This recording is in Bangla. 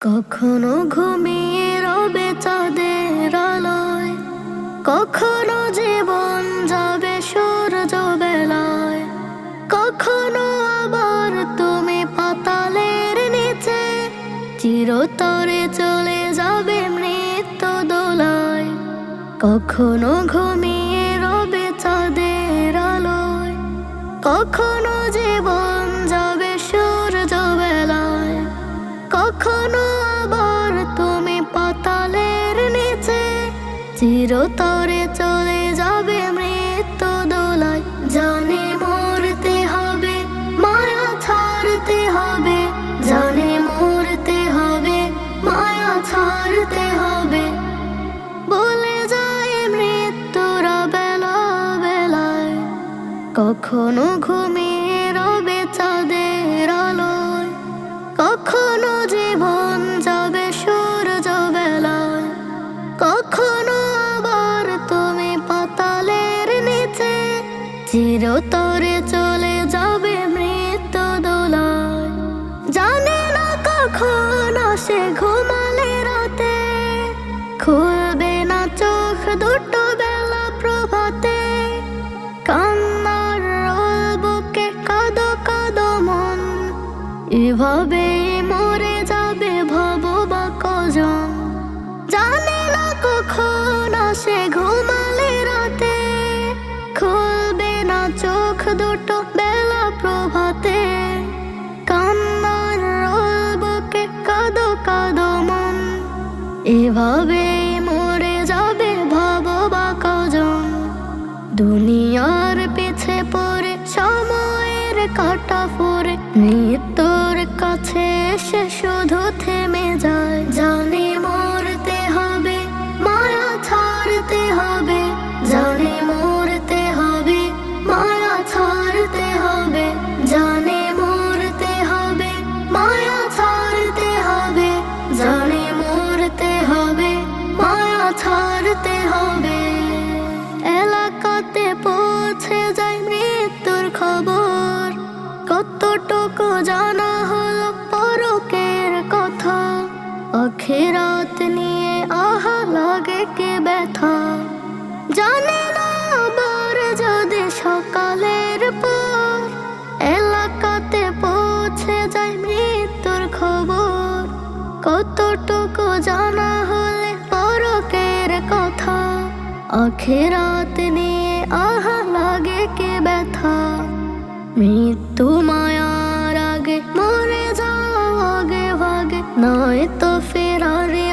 কখনো ঘুমিয়ে রবে চাঁদের আলোয়, কখনো জীবন যাবে সূর্য বেলায়, কখনো আবার তুমি পাতালের নিচে, চিরতরে চলে যাবে মৃত্যু দোলায়। কখনো ঘুমিয়ে চিরতরে চলে যাবে মৃত্যু দোলায় জানে মরতে হবে, মায়া ছাড়তে হবে। জানে মরতে হবে, মায়া ছাড়তে হবে। বলে বেলা বেলায়, কখনো ঘুমিয়ে চিরতরে চলে যাবে মৃত্যু দোলায় জানে না কখন সে ঘুমালে রাতে। খুলবে না চোখ দুটো দুটো বেলা প্রভাতে কান্নার বুকে কাদো কাদো মন। এভাবে মরে যাবে ভব বা কজন। দুনিয়ার পিছে পড়ে সময়ের কাটা পড়ে, মৃত্যুর কাছে এসে শুধু থেমে যায়। জানে মরতে ছাড়তে হবে। এলাকাতে পৌঁছে যায় মৃত্যুর খবর। কতটুকু জানা হলো আখেরাত নিয়ে আহা লাগে কে ব্যথা? মৃত্যু মায়ার আগে মরে যাও আগে ভাগে নয় তো ফেরারে